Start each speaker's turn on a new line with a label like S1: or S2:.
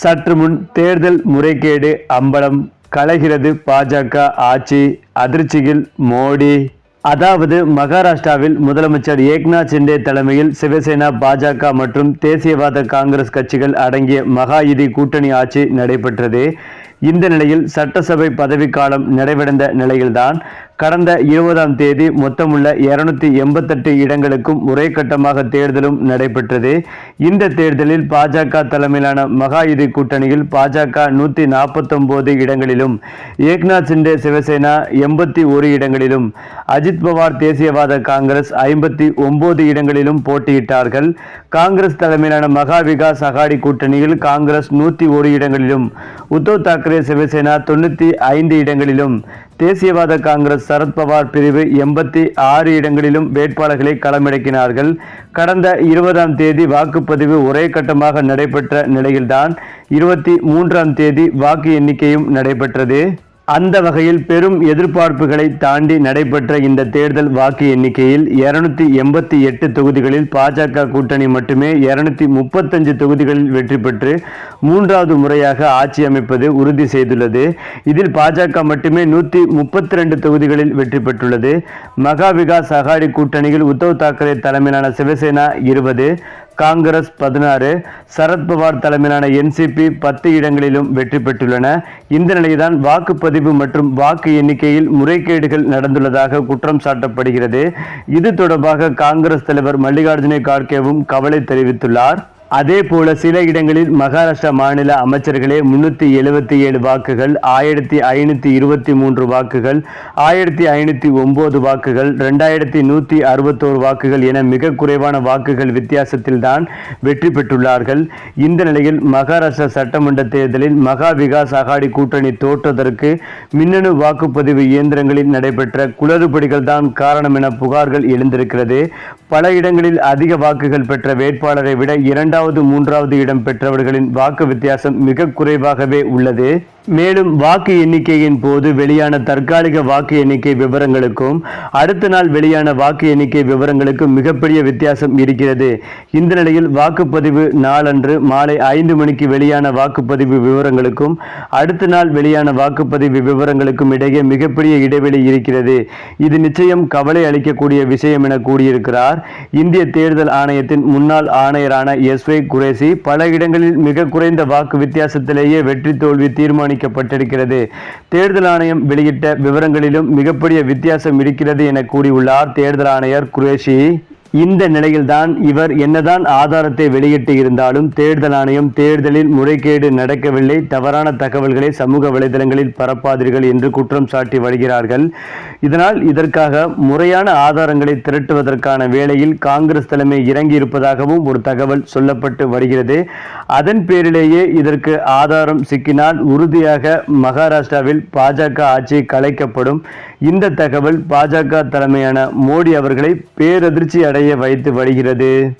S1: சற்று முன் தேர்தல் முறைகேடு அம்பலம் கலைகிறது பாஜக ஆட்சி அதிர்ச்சியில் மோடி. அதாவது மகாராஷ்டிராவில் முதலமைச்சர் ஏக்நாத் சிண்டே தலைமையில் சிவசேனா பாஜக மற்றும் தேசியவாத காங்கிரஸ் கட்சிகள் அடங்கிய மகா இதி கூட்டணி ஆட்சி நடைபெற்றது. இந்த நிலையில் சட்டசபை பதவிக்காலம் நிறைவடைந்த நிலையில்தான் கடந்த இருபதாம் தேதி மொத்தமுள்ள இருநூத்தி எண்பத்தெட்டு இடங்களுக்கும் ஒரே கட்டமாக தேர்தலும் நடைபெற்றது. இந்த தேர்தலில் பாஜக தலைமையிலான மகா இது கூட்டணியில் பாஜக நூற்றி நாற்பத்தொம்போது இடங்களிலும் ஏக்நாத் சிண்டே சிவசேனா எண்பத்தி ஒரு இடங்களிலும் அஜித் பவார் தேசியவாத காங்கிரஸ் ஐம்பத்தி ஒன்பது இடங்களிலும் போட்டியிட்டார்கள். காங்கிரஸ் தலைமையிலான மகா விகாஸ் அகாடி கூட்டணியில் காங்கிரஸ் நூற்றி ஒரு இடங்களிலும் உத்தவ் தாக்கரே சிவசேனா தொண்ணூற்றி ஐந்து இடங்களிலும் தேசியவாத காங்கிரஸ் சரத்பவார் பிரிவு எண்பத்தி ஆறு இடங்களிலும் வேட்பாளர்களை களமிறக்கினார்கள். கடந்த இருபதாம் தேதி வாக்குப்பதிவு ஒரே கட்டமாக நடைபெற்ற நிலையில்தான் இருபத்தி மூன்றாம் தேதி வாக்கு எண்ணிக்கையும் நடைபெற்றது. அந்த வகையில் பெரும் எதிர்பார்ப்புகளை தாண்டி நடைபெற்ற இந்த தேர்தல் வாக்கு எண்ணிக்கையில் இருநூத்தி எண்பத்தி எட்டு தொகுதிகளில் பாஜக கூட்டணி மட்டுமே இருநூத்தி முப்பத்தஞ்சு தொகுதிகளில் வெற்றி பெற்று மூன்றாவது முறையாக ஆட்சி அமைப்பது உறுதி செய்துள்ளது. இதில் பாஜக மட்டுமே நூற்றி முப்பத்தி ரெண்டு தொகுதிகளில் வெற்றி பெற்றுள்ளது. மகா விகாஸ் அகாடி கூட்டணியில் உத்தவ் தாக்கரே தலைமையிலான சிவசேனா இருபது காங்கிரஸ் பதினாறு சரத்பவார் தலைமையிலான என்சிபி பத்து இடங்களிலும் வெற்றி பெற்றுள்ளன. இந்த நிலையில்தான் வாக்குப்பதிவு மற்றும் வாக்கு எண்ணிக்கையில் முறைகேடுகள் நடந்துள்ளதாக குற்றம் சாட்டப்படுகிறது. இது தொடர்பாக காங்கிரஸ் தலைவர் மல்லிகார்ஜுன கார்கேவும் கவலை தெரிவித்துள்ளார். அதே போல சில இடங்களில் மகாராஷ்டிரா மாநில அமைச்சர்களே முன்னூத்தி எழுபத்தி ஏழு வாக்குகள் ஆயிரத்தி ஐநூத்தி இருபத்தி மூன்று வாக்குகள் ஆயிரத்தி ஐநூத்தி ஒன்பது வாக்குகள் ரெண்டாயிரத்தி நூத்தி அறுபத்தோரு வாக்குகள் என மிக குறைவான வாக்குகள் வித்தியாசத்தில் தான் வெற்றி பெற்றுள்ளார்கள். இந்த நிலையில் மகாராஷ்டிரா சட்டமன்ற தேர்தலில் மகா விகாஸ் அகாடி கூட்டணி தோற்றதற்கு மின்னணு வாக்குப்பதிவு இயந்திரங்களில் நடைபெற்ற குளறுபடிகள் தான் காரணம் என புகார்கள் எழுந்திருக்கிறது. பல இடங்களில் அதிக வாக்குகள் பெற்ற வேட்பாளரை விட இரண்டாவது இரண்டாவது மூன்றாவது இடம் பெற்றவர்களின் வாக்கு வித்தியாசம் மிக குறைவாகவே உள்ளது. மேலும் வாக்கு எண்ணிக்கையின் போது வெளியான தற்காலிக வாக்கு எண்ணிக்கை விவரங்களுக்கும் அடுத்த நாள் வெளியான வாக்கு எண்ணிக்கை விவரங்களுக்கும் மிகப்பெரிய வித்தியாசம் இருக்கிறது. இந்த நிலையில் வாக்குப்பதிவு நாளன்று மாலை ஐந்து மணிக்கு வெளியான வாக்குப்பதிவு விவரங்களுக்கும் அடுத்த நாள் வெளியான வாக்குப்பதிவு விவரங்களுக்கும் இடையே மிகப்பெரிய இடைவெளி இருக்கிறது. இது நிச்சயம் கவலை அளிக்கக்கூடிய விஷயம் என கூறியிருக்கிறார். இந்திய தேர்தல் ஆணையத்தின் முன்னாள் ஆணையரான எஸ் வை குரேசி பல இடங்களில் மிக குறைந்த வாக்கு வித்தியாசத்திலேயே வெற்றி தோல்வி தீர்மானிக்கப்பட்டிருக்கிறது. தேர்தல் ஆணையம் வெளியிட்ட விவரங்களிலும் மிகப்பெரிய வித்தியாசம் இருக்கிறது என கூறியுள்ளார் தேர்தல் ஆணையர் குரேஷி. இந்த நிலையில்தான் இவர் என்னதான் ஆதாரத்தை வெளியிட்டு இருந்தாலும் தேர்தல் ஆணையம் தேர்தலில் முறைகேடு நடக்கவில்லை. தவறான தகவல்களை சமூக வலைதளங்களில் பரப்பாதீர்கள் என்று குற்றம் சாட்டி வருகிறார்கள். இதனால் இதற்காக முறையான ஆதாரங்களை திரட்டுவதற்கான வேளையில் காங்கிரஸ் தலைமை இறங்கி இருப்பதாகவும் ஒரு தகவல் சொல்லப்பட்டு வருகிறது. அதன் பேரிலேயே இதற்கு ஆதாரம் சிக்கினால் உறுதியாக மகாராஷ்டிராவில் பாஜக ஆட்சி கலைக்கப்படும். இந்த தகவல் பாஜக தலைமையான மோடி அவர்களை பேரதிர்ச்சி அடைய வைத்து வருகிறது